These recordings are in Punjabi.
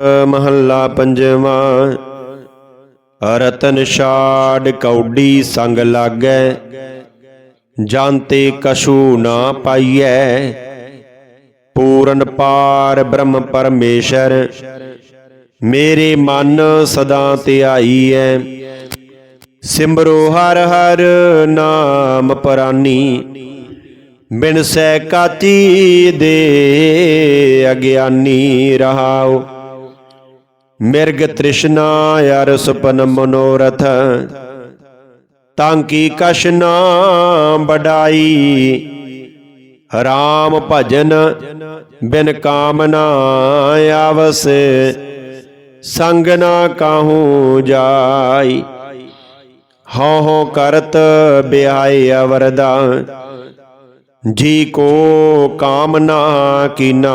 ਮਹੱਲਾ ਪੰਜਵਾਂ, ਰਤਨ ਛਾੜ ਕੌਡੀ ਸੰਗ ਲਾਗੈ, ਜਾਂਤੇ ਕਛੂ ਨਾ ਪਾਈਐ। ਪੂਰਨ ਪਾਰ ਬ੍ਰਹਮ ਪਰਮੇਸ਼ਰ, ਮੇਰੇ ਮਨ ਸਦਾ ਧਿਆਈਐ ਸਿਮਰੋ ਹਰ ਹਰ ਨਾਮ ਪਰਾਨੀ, ਬਿਨ ਸੈ ਕਾਚੀ ਦੇ ਅਗਿਆਨੀ ਰਹਾਓ। ਮਿਰਗ ਤ੍ਰਿਸ਼ਨਾ ਯਰ ਸੁਪਨ ਮਨੋਰਥ। ਤਾਂ ਕੀ ਕਛ ਨਾ ਬਡਾਈ ਰਾਮ ਭਜਨ ਬਿਨ ਕਾਮਨਾ ਆਵਸ। ਸੰਗ ਨਾ ਕਾਹੂ ਜਾਈ। ਹਉ ਹਉ ਕਰਤ ਬਿਆਈ ਅਵਰਦਾ। ਜੀ ਕੋ ਕਾਮਨਾ ਕੀਨਾ।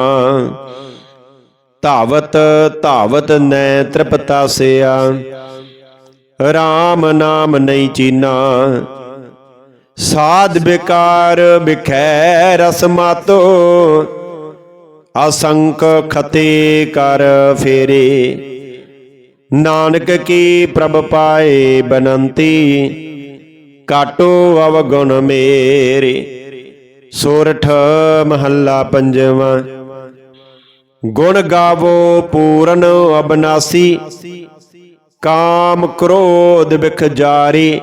ਧਾਵਤ ਧਾਵਤ ਨੈ ਤ੍ਰਿਪਤਾ ਤ੍ਰਿਪਤਾਸਿਆ RAM ਨਾਮ ਨਹੀਂ ਚੀਨਾ। ਸਾਧ ਬਿਕਾਰ ਬਿਖੈ ਰਸ ਮਾਤੋ। ਅਸੰਕ ਖਤੇ ਕਰ ਫੇਰੇ। ਨਾਨਕ ਕੀ ਪ੍ਰਭ ਪਾਏ ਬਨੰਤੀ। ਕਾਟੋ ਅਵਗੁਣ ਮੇਰੇ। ਸੋਰਠ ਮਹੱਲਾ ਪੰਜਵਾਂ। ਗੁਣ ਗਾਵੋ ਪੂਰਨ ਅਬਨਾਸੀ, ਕਾਮ ਕ੍ਰੋਧ ਵਿਖ ਜਾਰੀ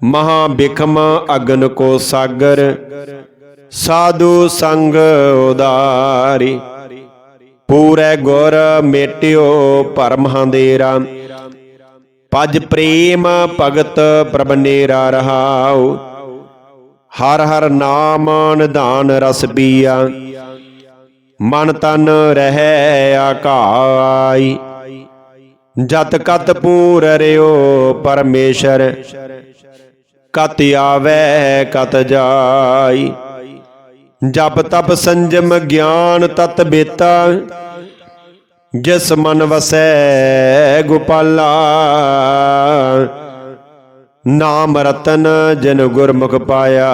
ਮਹਾ ਬਿਖਮ ਅਗਨ ਕੋ ਸਾਗਰ, ਸਾਧੂ ਸੰਗ ਉਦਾਰੀ। ਪੂਰੇ ਗੁਰ ਮੇਟਿਓ ਪਰਮ ਹੰਦੇਰਾ ਪਜ ਪ੍ਰੇਮ ਭਗਤ ਪ੍ਰਭ ਨੇਰਾ ਰਹਾਉ। ਹਰ ਹਰ ਨਾਮ ਨਿਧਾਨ ਰਸ ਪੀਆ ਮਨ ਤਨ ਰਹਿ ਆਕਾਈ। ਜਤ ਕਤ ਪੂਰ ਰਿਓ ਪਰਮੇਸ਼ਰ, ਕਤ ਆਵੇ, ਕਤ ਜਾਈ। ਜਪ ਤਪ ਸੰਜਮ ਗਿਆਨ ਤਤ ਬੇਤਾ, ਜਿਸ ਮਨ ਵਸੈ ਗੋਪਾਲਾ। ਨਾਮ ਰਤਨ ਜਨ ਗੁਰਮੁਖ ਪਾਇਆ।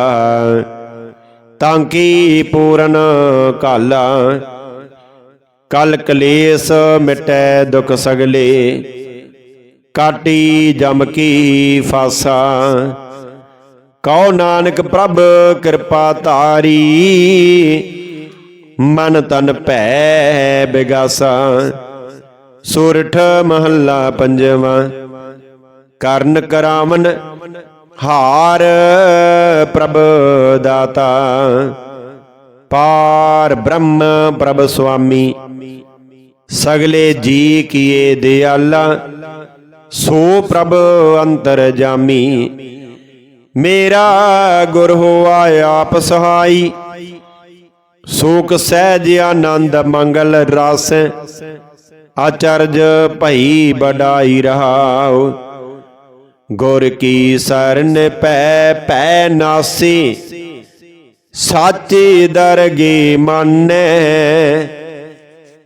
ਤਾਂ ਕੀ ਪੂਰਨ ਕਾਲਾ ਕਲ ਕਲੇਸ਼ ਮਿਟੈ ਦੁਖ ਸਗਲੇ, ਕਾਟੀ ਜਮ ਕੀ ਫਾਸਾ। ਕਉ ਨਾਨਕ ਪ੍ਰਭ ਕਿਰਪਾ ਧਾਰੀ, ਮਨ ਤਨ ਭੈ ਬਿਗਾਸਾ। ਸੁਰਠ ਮਹੱਲਾ ਪੰਜਵਾਂ, ਕਰਨ ਕਰਾਵਨ ਹਾਰ ਪ੍ਰਭ ਦਾਤਾ, ਪਾਰ ਬ੍ਰਹਮ ਪ੍ਰਭ ਸੁਆਮੀ, ਸਗਲੇ ਜੀ ਕੀਏ ਦਿਆਲਾ, ਸੋ ਪ੍ਰਭ ਅੰਤਰ ਜਾਮੀ। ਮੇਰਾ ਗੁਰ ਹੋਆ ਆਪ ਸਹਾਈ ਸੂਖ ਸਹਿਜ ਆਨੰਦ ਮੰਗਲ ਰਸ, ਆਚਰਜ ਭਈ ਬਡਾਈ ਰਹਾਓ ਗੁਰ ਕੀ ਸਰਨ ਪੈ ਪੈ ਨਾਸੀ। ਸਾਚੀ ਦਰਗੀ ਮੰਨੈ।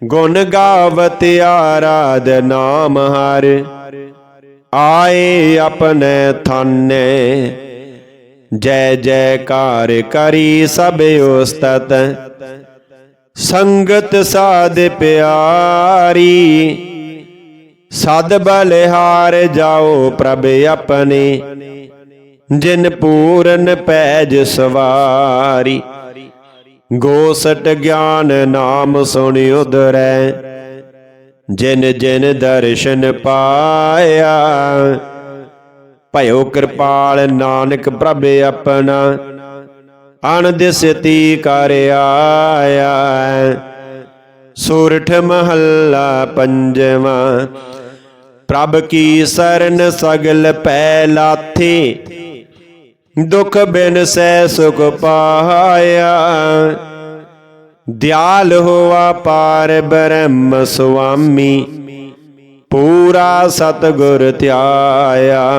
ਗੁਣ ਗਾਵਤ ਆਰਾਧ ਨਾਮ ਹਰ। ਆਏ ਆਪਣੇ ਥਾਨੇ। ਜੈ ਜੈਕਾਰ ਕਰੀ ਸਭ ਉਸਤਤ। ਸੰਗਤ ਸਾਧ ਪਿਆਰੀ। ਸਦ ਬਲਿਹਾਰ ਜਾਓ ਪ੍ਰਭ ਆਪਣੇ, ਜਿਨ ਪੂਰਨ ਪੈਜ ਸਵਾਰੀ। ਗੋਸਟ ਗਿਆਨ ਨਾਮ ਸੁਣ ਉਦਰੈ ਜਿਨ ਜਿਨ ਦਰਸ਼ਨ ਪਾਇਆ। ਭਇਓ ਕਿਰਪਾਲ ਨਾਨਕ ਪ੍ਰਭ ਆਪਣਾ ਅਨਦਿਸਤੀ ਕਰ ਆਇਆ। ਸੂਰਠ ਮਹੱਲਾ ਪੰਜਵਾਂ ਪ੍ਰਭ ਕੀ ਸਰਨ ਸਗਲ ਪੈ ਲਾਥੀ? ਦੁਖ ਬਿਨ ਸੈ ਸੁਖ ਪਾਇਆ। ਦਿਆਲ ਹੋਆ ਪਾਰ ਬ੍ਰਹਮ ਸੁਆਮੀ, ਪੂਰਾ ਸਤਗੁਰ ਧਿਆਇਆ।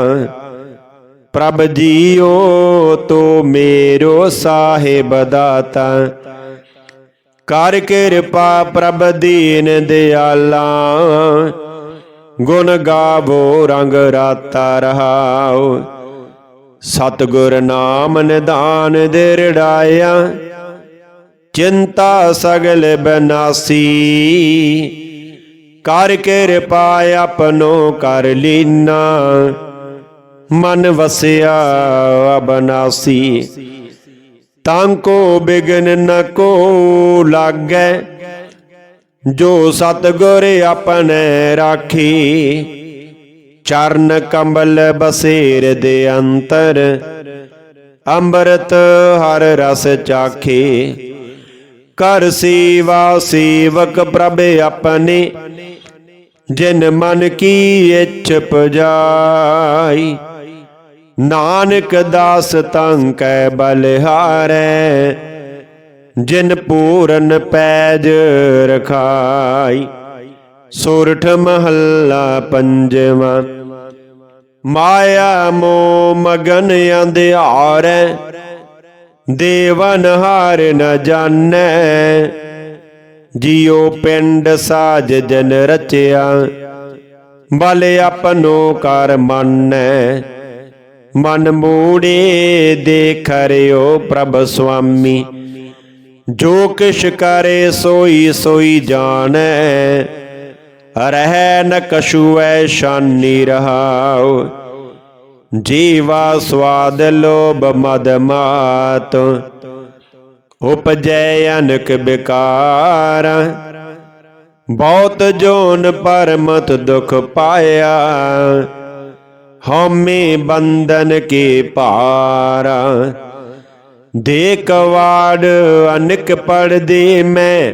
ਪ੍ਰਭ ਜੀਓ ਤੋ ਮੇਰੋ ਸਾਹਿਬ ਦਾਤਾ। ਕਰ ਕਿਰਪਾ ਪ੍ਰਭ ਦੀਨ ਦਿਆਲਾ। ਗੁਣ ਗਾਵੋ, ਰੰਗ ਰਾਤਾ ਰਹਾਉ ਸਤਗੁਰ ਨਾਮ ਨਿਦਾਨ ਦੇ ਰੜਾਇਆ। ਚਿੰਤਾ ਸਗਲ ਬਨਾਸੀ। ਕਰ ਕਿਰਪਾ ਆਪਨੋ ਕਰ ਲੀਨਾ। ਮਨ ਵਸਿਆ ਅਬਨਾਸੀ। ਤਾਂ ਕੋ ਬਿਗਨ ਨ ਕੋ ਲਾਗੈ। ਜੋ ਸਤਗੁਰ ਆਪਣੇ ਰਾਖੀ, ਚਰਨ ਕੰਬਲ ਬਸੇਰ ਦੇ ਅੰਤਰ, ਅੰਮ੍ਰਿਤ ਹਰ ਰਸ ਚਾਖੇ। ਕਰ ਸੇਵਾ ਸੇਵਕ ਪ੍ਰਭ ਆਪਣੇ, ਜਿਨ ਮਨ ਕੀ ਇੱਛ ਪਜਾਈ। ਨਾਨਕ ਦਾਸ ਤੰ ਕੈ ਬਲਿਹਾਰੈ ਜਿਨ ਪੂਰਨ ਪੈਜ ਰਖਾਈ, ਸੋਰਠ ਮਹੱਲਾ ਪੰਜਵਾਂ। ਮਾਇਆ ਮੋ ਮਗਨ ਅੰਧਿਆਰੈ, ਦੇਵਨ ਹਾਰ ਨ ਜਾਣੈ। ਜਿਉ ਪਿੰਡ ਸਾਜ ਜਨ ਰਚਿਆ, ਬਲ ਆਪਨੋ ਕਰ ਮੰਨੈ। ਮਨ ਮੂੜੇ ਦੇਖ ਰਿਓ ਪ੍ਰਭ ਸੁਆਮੀ ਜੋ ਕਿਛ ਕਰੇ ਸੋਈ ਸੋਈ ਜਾਣੈ, ਰਹਿ ਨ ਕਛੂ ਸ਼ਾਨੀ ਰਹਾਉ। ਜੀਵਾ ਸਵਾਦ ਲੋਭ ਮਦ ਮਾਤ, ਉਪਜੈ ਅਨਕ ਬਿਕਾਰ। ਬਹੁਤ ਜੋਨ ਪਰਮਤ ਦੁਖ ਪਾਇਆ, ਹਉਮੈ ਬੰਧਨ ਕੇ ਭਾਰਾ। ਦੇਖ ਵਾੜ ਅਨਕ ਪੜਦੇ ਮੈਂ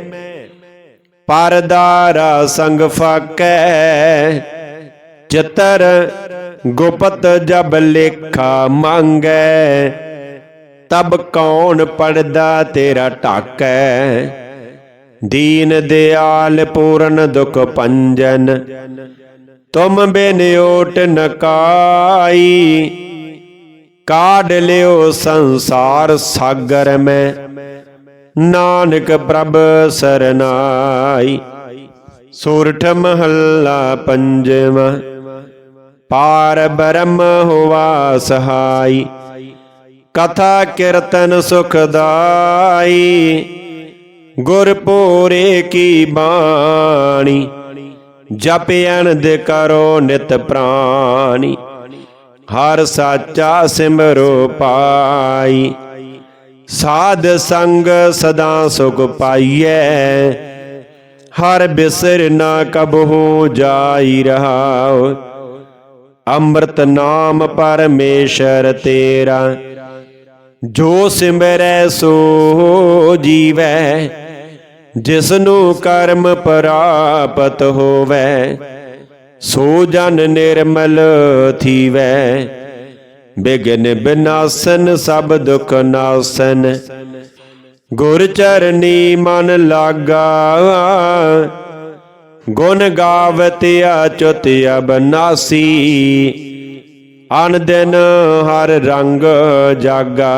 ਪਰਦਾਰਾ ਸੰਗ ਫਾਕੈ। ਚਤਰ ਗੁਪਤ ਜਬ ਲੇਖਾ ਮੰਗੈ, ਤਬ ਕੌਣ ਪੜਦਾ ਤੇਰਾ ਟਾਕੈ ਦੀਨ ਦਿਆਲ ਪੂਰਨ ਦੁਖ ਪੰਜਨ, ਤੁਮ ਬਿਨ ਓਟ ਨਕਾਈ ਕਾਢ ਲਿਓ ਸੰਸਾਰ ਸਾਗਰ ਮੈਂ। ਨਾਨਕ ਪ੍ਰਭ ਸਰਨਾਈ। ਸੂਰਠ ਮਹੱਲਾ ਪੰਜਵਾਂ। ਪਾਰ ਬ੍ਰਹਮ ਹੋਵਾ ਸਹਾਈ। ਕਥਾ ਕੀਰਤਨ ਸੁਖਦਾਈ। ਗੁਰ ਪੂਰੇ ਕੀ ਬਾਣੀ। ਜਪ ਅਨੰਦ ਕਰੋ ਨਿਤ ਪ੍ਰਾਣੀ। ਹਰ ਸਾਚਾ ਸਿਮਰੋ ਪਾਈ। ਸਾਧ ਸੰਗ ਸਦਾ ਸੁਖ ਪਾਈਐ। ਹਰ ਬਿਸਰ ਨਾ ਕਬਹੂ ਜਾਈ ਰਹਾਉ। ਅੰਮ੍ਰਿਤ ਨਾਮ ਪਰਮੇਸ਼ਰ ਤੇਰਾ। ਜੋ ਸਿਮਰੈ ਸੋ ਜੀਵੈ। ਜਿਸਨੂੰ ਕਰਮ ਪ੍ਰਾਪਤ ਹੋਵੈ। ਸੋ ਜਨ ਨਿਰਮਲ ਥੀਵੈ, ਬਿਗਨ ਬਿਨਾਸਨ, ਸਭ ਦੁਖ ਨਾਸਨ। ਗੁਰ ਚਰਨੀ ਮਨ ਲਾਗਾ, ਗੁਣ ਗਾਵਤਿਆ ਅਚੁਤ ਅਬਨਾਸੀ। ਅਨ ਦਿਨ ਹਰ ਰੰਗ ਜਾਗਾ,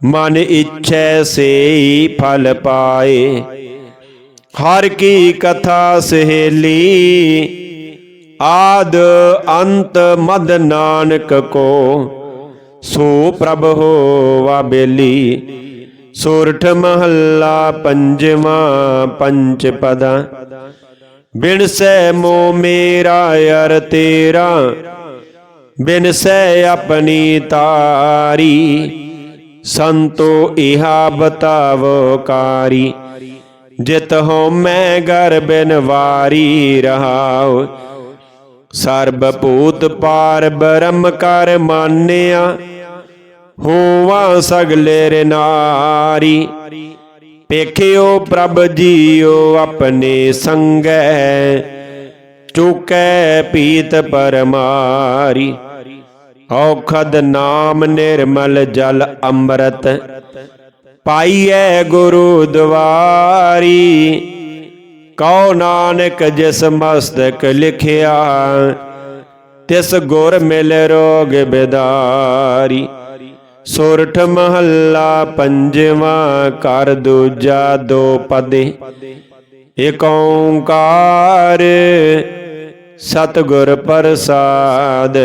ਮਨ ਇੱਛੈ ਸੇ ਫਲ ਪਾਏ। ਹਰ ਕੀ ਕਥਾ ਸਹੇਲੀ, ਆਦ ਅੰਤ ਮਦ ਨਾਨਕ ਕੋ। ਸੋ ਪ੍ਰਭ ਹੋਵਾ ਬੇਲੀ, ਸੋਰਠ ਮਹੱਲਾ ਪੰਜਵਾਂ ਪੰਜ ਪਦਾ। ਬਿਨ ਸੈ ਮੋ ਮੇਰਾ ਅਰ ਤੇਰਾ, ਬਿਨ ਸੈ ਆਪਣੀ ਤਾਰੀ। ਸੰਤੋ ਇਹਾ ਬਤਾਵੋ ਕਾਰੀ ਜਿਤ ਹੋ ਮੈਂ ਗਰ ਬਿਨ ਵਾਰੀ ਰਹਾਉ। ਸਰਬ ਭੂਤ ਪਾਰ ਬ੍ਰਹਮ ਕਰ ਮਾਨਿਆ। ਹੋਵਾ ਸਗਲੇ ਰੇ ਨਾਰੀ। ਪੇਖਿਓ ਪ੍ਰਭ ਜੀਓ ਆਪਣੇ ਸੰਗੈ। ਚੁਕੈ ਪੀਤ ਪਰਮਾਰੀ। ਔਖਦ ਨਾਮ ਨਿਰਮਲ ਜਲ ਅੰਮ੍ਰਿਤ। ਪਾਈਐ ਗੁਰੂ ਦਵਾਰੀ। ਕਉ ਨਾਨਕ ਜਿਸ ਮਸਤਕ ਲਿਖਿਆ, ਤਿਸ ਗੁਰ ਮਿਲ ਰੋਗ ਬਿਦਾਰੀ। ਸੋਰਠ ਮਹੱਲਾ ਪੰਜਵਾਂ ਕਰ ਦੂਜਾ ਦੋ ਪਦੇ। ਏਕ ਓੰਕਾਰ ਸਤਿਗੁਰ ਪ੍ਰਸਾਦ।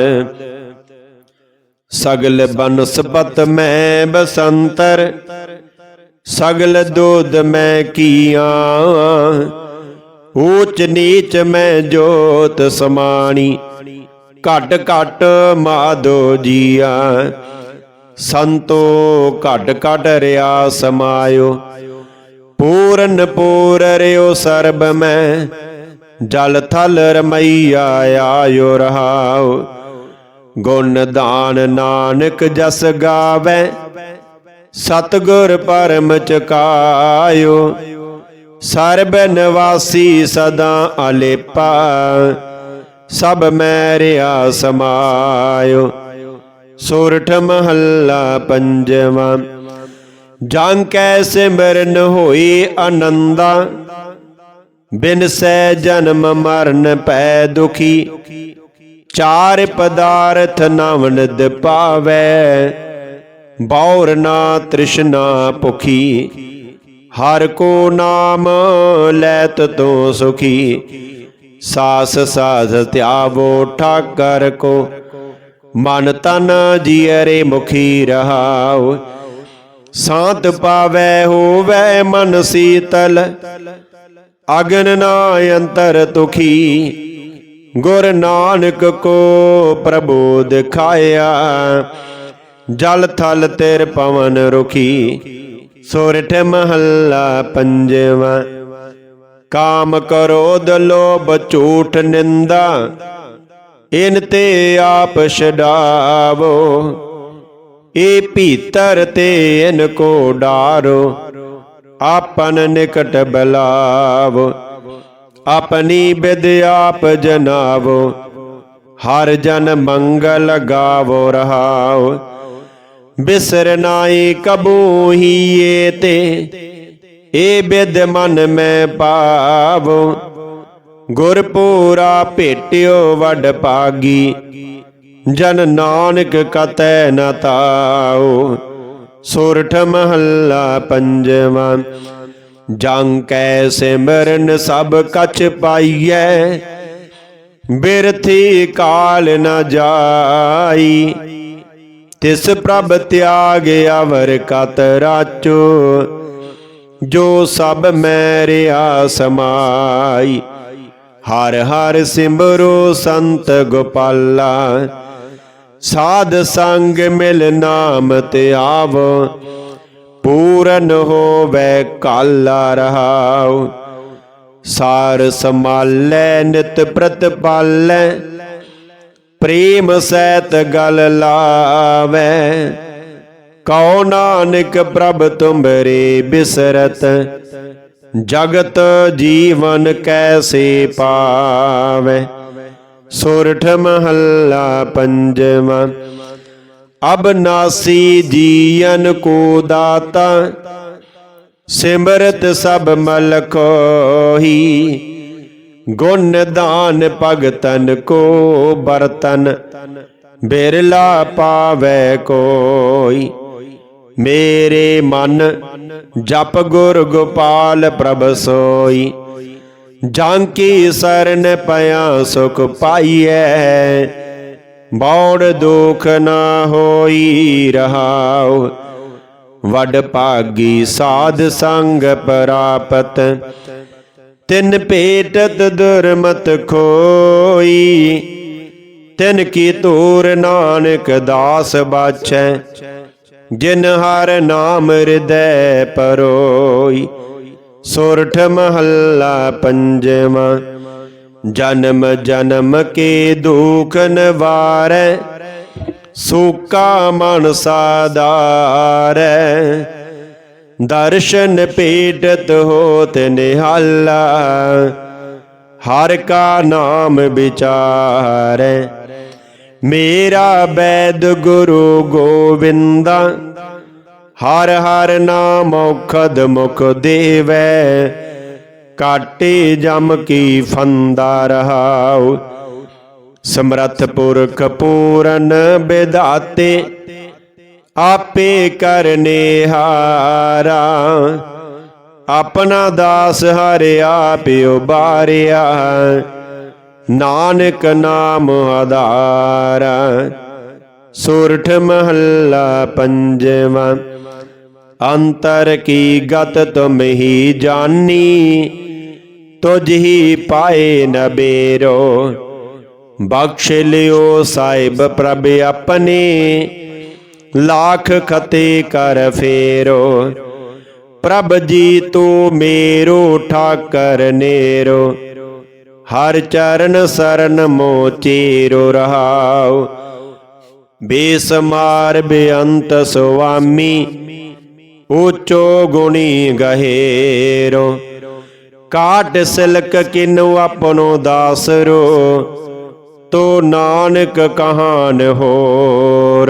ਸਗਲ ਬਨਸਪਤ ਮੈਂ ਬਸੰਤਰ ਸਗਲ ਦੁੱਧ ਮੈਂ ਕੀਆਂ, ਊਚ ਨੀਚ ਮੈਂ ਜੋਤ ਸਮਾਣੀ। ਘਟ ਘਟ ਮਾਦੋ ਜੀਆ, ਸੰਤੋ ਘਟ ਘਟ ਰਿਆ ਸਮਾਇਓ। ਪੂਰਨ ਪੂਰ ਰਿਓ ਸਰਬ ਮੈਂ, ਜਲ ਥਲ ਰਮਈਆ ਆਇਓ ਰਹਾਓ। ਗੁਣ ਦਾਨ ਨਾਨਕ ਜਸ ਗਾਵੇ ਸਤਗੁਰ ਪਰਮ ਚਕਾਇਓ। ਸਰਬ ਨਿਵਾਸੀ ਸਦਾ ਅਲੇਪਾ। ਸਭ ਮੈਰਿਆ ਸਮਾਇਓ। ਸੁਰਠ ਮਹੱਲਾ ਪੰਜਵਾਂ। ਜਾਂ ਕੈ ਸਿਮਰਨ ਹੋਈ ਆਨੰਦਾ। ਬਿਨ ਸੈ ਜਨਮ ਮਰਨ ਪੈ ਦੁਖੀ। ਚਾਰ ਪਦਾਰਥ ਨਵਨਦ ਪਾਵੈ। ਬੌਰ ਨਾ ਤ੍ਰਿਸ਼ਨਾ ਭੁਖੀ, ਹਰ ਕੋ ਨਾਮ ਲੈਤ ਤੋ ਸੁਖੀ। ਸਾਸ ਸਾਧ ਧਿਆਵੋ ਠਾਕਰ ਕੋ, ਮਨ ਤਨ ਜੀਅਰੇ ਮੁਖੀ ਰਹਾਉ। ਸਾਤ ਪਾਵੈ ਹੋਵੈ ਮਨ ਸੀਤਲ, ਅਗਨ ਨਾ ਅੰਤਰ ਤੁਖੀ। ਗੁਰ ਨਾਨਕ ਕੋ ਪ੍ਰਬੋਧ ਖਾਇਆ ਜਲ ਥਲ ਤੇਰ ਪਵਨ ਰੁਖੀ ਸੋਰਠ ਮਹੱਲਾ ਪੰਜਵਾ। ਕਾਮ ਕ੍ਰੋਧ ਲੋਭ ਝੂਠ ਨਿੰਦਾ, ਇਨ ਤੇ ਆਪ ਛਡਾਵੋ। ਏ ਭੀਤਰ ਤੇ ਇਨ ਕੋ ਡਾਰੋ, ਆਪਨ ਨਿਕਟ ਬਲਾਵੋ। ਆਪਣੀ ਬਿਦ ਆਪ ਜਨਾਵੋ, ਹਰ ਜਨ ਮੰਗਲ ਗਾਵੋ ਰਹਾਓ। ਬਿਸਰ ਨਾਈ ਕਬੂ ਹੀ ਏ ਤੇ, ਏ ਬਿਦ ਮਨ ਮੈਂ ਪਾਵੋ। ਗੁਰ ਪੂਰਾ ਭੇਟਿਓ ਵੱਡ ਪਾਗੀ ਜਨ ਨਾਨਕ ਕਤੈ ਨ ਤਾਉ ਸੁਰਠ ਮਹੱਲਾ ਪੰਜਵਾਂ ਜੰ ਕੈ ਸਿਮਰਨ ਸਭ ਕਛ ਪਾਈਐ। ਬਿਰਥੀ ਕਾਲ ਨ ਜਾਈ ਤਿਸ ਪ੍ਰਭ ਤਿਆਗ ਅਵਰ ਕਤ ਰਾਚੋ, ਜੋ ਸਭ ਮੈਰਿਆ ਸਮਾਈ। ਹਰ ਹਰ ਸਿਮਰੋ ਸੰਤ ਗੋਪਾਲਾ, ਸਾਧ ਸੰਗ ਮਿਲ ਨਾਮ ਤੇ ਆਵ, ਪੂਰਨ ਹੋਵੇ ਕਾਲਾ ਰਹਾਉ। ਸਾਰ ਸਮਾਲੈ ਨਿਤ ਪ੍ਰਤਪਾਲੈ ਪ੍ਰੇਮ ਸਹਿਤ ਗਲ ਲਾਵੇ। ਕਉ ਨਾਨਕ ਪ੍ਰਭ ਤੁਮਰੇ ਬਿਸਰਤ, ਜਗਤ ਜੀਵਨ ਕੈਸੇ ਪਾਵੇ। ਸੁਰਠ ਮਹੱਲਾ ਪੰਜਵਾਂ, ਅਬ ਨਾਸੀ ਜੀਵਨ ਕੋ ਦਾਤਾ, ਸਿਮਰਤ ਸਭ ਮਲ ਕੋਹੀ ਗੁਣ ਦਾਨ ਭਗਤਨ ਕੋ ਬਰਤਨ, ਬਿਰਲਾ ਪਾਵੇ ਕੋਈ। ਮੇਰੇ ਮਨ ਜਪ ਗੁਰ ਗੋਪਾਲ ਪ੍ਰਭ ਸੋਈ। ਜਾਂ ਕੀ ਸਰਨ ਪਿਆ ਸੁਖ ਪਾਈਐ, ਬੌੜ ਦੁਖ ਨਾ ਹੋਈ ਰਹਾਉ। ਵੱਡ ਭਾਗੀ ਸਾਧ ਸੰਗ ਪ੍ਰਾਪਤ ਤਿਨ ਭੇਟਤ ਦੁਰਮਤ ਖੋਈ, ਤਿਨ ਕੀ ਤੂਰ ਨਾਨਕ ਦਾਸ ਬਾਛੈ, ਜਿਨ ਹਰ ਨਾਮ ਹਿਰਦੈ ਪਰੋਈ। ਸੁਰਠ ਮਹੱਲਾ ਪੰਜਵਾਂ, ਜਨਮ ਜਨਮ ਕੇ ਦੁਖ ਨਿਵਾਰੈ, ਸੂਕਾ ਮਨ ਸਾਦਾਰੈ ਦਰਸ਼ਨ ਪੀਟਤ ਹੋਤ ਨਿਹਾਲਾ, ਹਰ ਕਾ ਨਾਮ ਵਿਚਾਰੈ। ਮੇਰਾ ਬੈਦ ਗੁਰੂ ਗੋਬਿੰਦਾ ਹਰ ਹਰ ਨਾਮ ਔਖਦ ਮੁਖ ਦੇਵੈ। ਕਾਟੇ ਜਮ ਕੀ ਫੰਦਾ ਰਹਾਉ, ਸਮਰਥ ਪੁਰਖ ਪੂਰਨ ਬਿਦਾਤੇ। ਆਪੇ ਕਰਨੇ ਹਾਰਾ। ਆਪਣਾ ਦਾਸ ਹਰਿ ਆਪ ਉਬਾਰਿਆ। ਨਾਨਕ ਨਾਮ ਆਧਾਰਾ। ਸੁਰਠ ਮਹੱਲਾ ਪੰਜਵਾਂ। ਅੰਤਰ ਕੀ ਗਤ ਤੁਮ ਹੀ ਜਾਣੀ ਤੁਝ ਹੀ ਪਾਏ ਨ ਬਖਸ਼ ਲਿਓ ਸਾਹਿਬ ਪ੍ਰਭ ਆਪਣੇ। ਲੱਖ ਖਤੇ ਕਰ ਫੇਰੋ ਪ੍ਰਭ ਜੀ ਤੂੰ ਮੇਰੋ ਠਾਕਰ ਨੇਰੋ ਹਰ ਚਰਨ ਸਰਨ ਮੋਚੇਰੋ ਰਹਾਉ ਬੇਸਮਾਰ ਬੇਅੰਤ ਸੁਆਮੀ ਉੱਚੋ ਗੁਣੀ ਗਹੇਰੋ ਕਾਟ ਸਿਲਕ ਕਿਨੁ ਆਪਣੋ ਦਾਸਰੋ ਤੋ ਨਾਨਕ ਕਹਾਨ ਹੋਰ